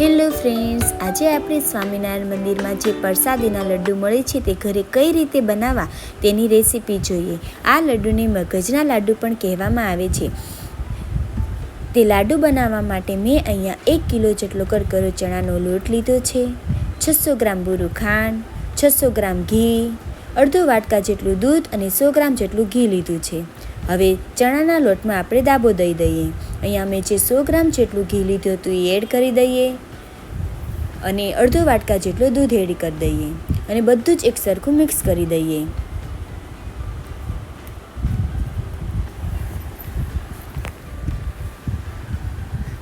Hello friends, આજે આપણે સ્વામિનારાયણ મંદિરમાં જે પ્રસાદીના લડ્ડુ મળે છે તે ઘરે કઈ રીતે બનાવવા તેની રેસીપી જોઈએ. આ લડ્ડુને મગજના લાડુ પણ કહેવામાં આવે છે. તે લાડુ બનાવવા માટે મેં અહીંયા એક કિલો જેટલો કરકરો ચણાનો લોટ લીધો છે, છસો ગ્રામ બુરું ખાંડ, છસો ગ્રામ ઘી, અડધો વાટકા જેટલું દૂધ અને સો ગ્રામ જેટલું ઘી લીધું છે. હવે ચણાના લોટમાં આપણે દાબો દઈ દઈએ. અહીંયા મેં જે સો ગ્રામ જેટલું ઘી લીધું હતું એ એડ કરી દઈએ અને અડધો વાટકા જેટલું દૂધ એડ કરી દઈએ અને બધું જ એક સરખું મિક્સ કરી દઈએ.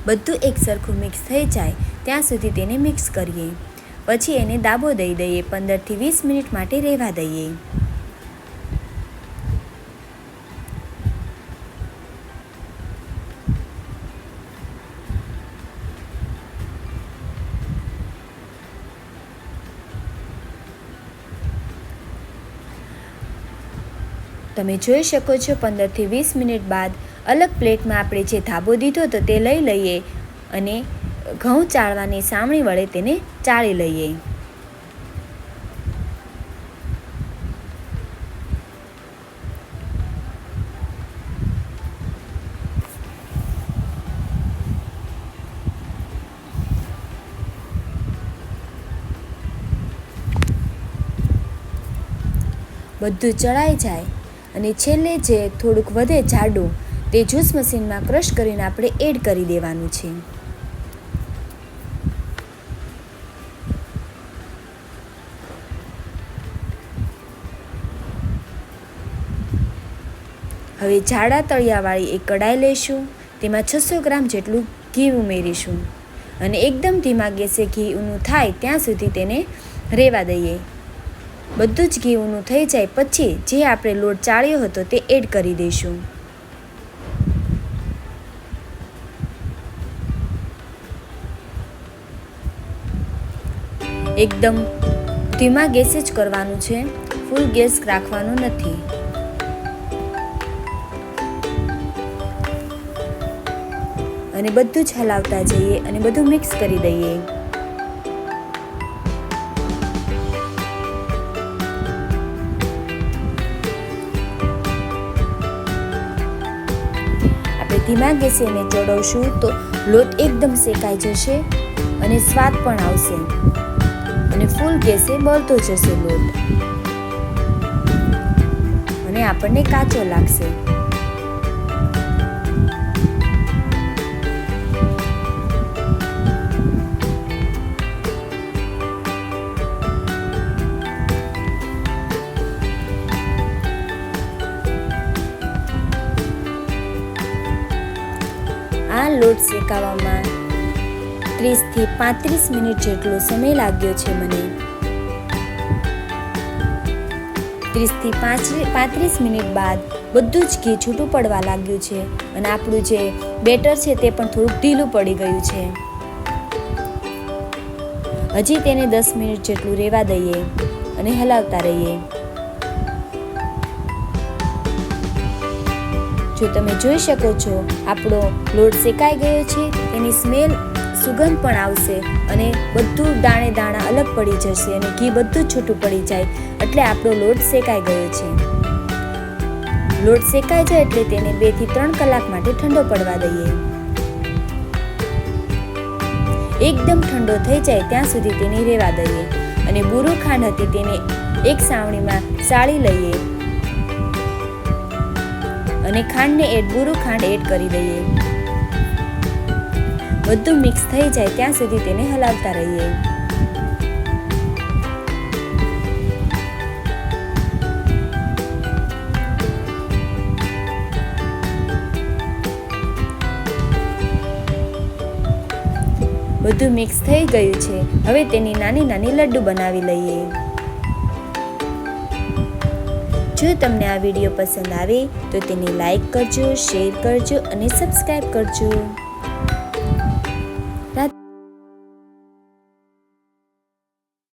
બધું એક સરખું મિક્સ થઈ જાય ત્યાં સુધી તેને મિક્સ કરીએ. પછી એને દાબો દઈ દઈએ, પંદરથી વીસ મિનિટ માટે રહેવા દઈએ. તમે જોઈ શકો છો પંદરથી વીસ મિનિટ બાદ અલગ પ્લેટમાં આપણે જે ધાબો દીધો હતો તે લઈ લઈએ અને ઘઉં ચાળવાની સામણી વડે તેને ચાળી લઈએ. બધું ચડાઈ જાય. અને છેલ્લે જે થોડુંક વધે જાડું, તે જ્યુસ મશીનમાં ક્રશ કરીને આપણે એડ કરી દેવાનું છે. હવે જાડા તળિયાવાળી એક કડાઈ લઈશું, તેમાં છસો ગ્રામ જેટલું ઘી ઉમેરીશું. અને એકદમ ધીમા ગેસે ઘી ઊનું થાય ત્યાં સુધી તેને રહેવા દઈએ. બધું જ ઘી ઊનું થઈ જાય પછી જે આપણે લોટ ચાળ્યો હતો તે એડ કરી દઈશું. એકદમ ધીમા ગેસે જ કરવાનું છે. ફૂલ ગેસ રાખવાનો નથી. અને બધું જ હલાવતા જઈએ અને બધું મિક્સ કરી દઈએ. ધીમા ગેસે એને ચડવશું તો લોટ એકદમ શેકાઈ જશે અને સ્વાદ પણ આવશે. અને ફૂલ ગેસે બળતો જશે લોટ. અને આપણને કાચો લાગશે. આ લોટ શેકાવામાં ત્રીસથી પાંત્રીસ મિનિટ જેટલો સમય લાગ્યો છે મને. ત્રીસથી પાંત્રીસ મિનિટ બાદ બધું જ ઘી છૂટું પડવા લાગ્યું છે અને આપણું જે બેટર છે તે પણ થોડુંક ઢીલું પડી ગયું છે. હજી તેને દસ મિનિટ જેટલું રહેવા દઈએ અને હલાવતા રહીએ. જો તમે જોઈ શકો છો, આપણો લોટ શેકાઈ ગયો છે, એની સ્મેલ સુગંધ પણ આવશે અને બધું દાણે દાણા અલગ પડી જશે અને ઘી બધું છૂટું પડી જાય, એટલે આપણો લોટ શેકાઈ ગયો છે. લોટ શેકાઈ જાય એટલે તેને બેથી ત્રણ કલાક માટે ઠંડો પડવા દઈએ. એકદમ ઠંડો થઈ જાય ત્યાં સુધી તેને રેવા દઈએ અને બુરો ખાંડ હતી તેને એક સાવણીમાં સાળી લઈએ. અને ખાંડને એડ બુરું ખાંડ એડ કરી દઈએ. બધું મિક્સ થઈ જાય ત્યાં સુધી તેને હલાવતા રહીએ. બધું મિક્સ થઈ ગયું છે. હવે તેની નાની નાની લડ્ડુ બનાવી લઈએ. જો તમને આ વીડિયો પસંદ આવે તો તેને લાઈક કરજો, શેર કરજો અને સબસ્ક્રાઈબ કરજો.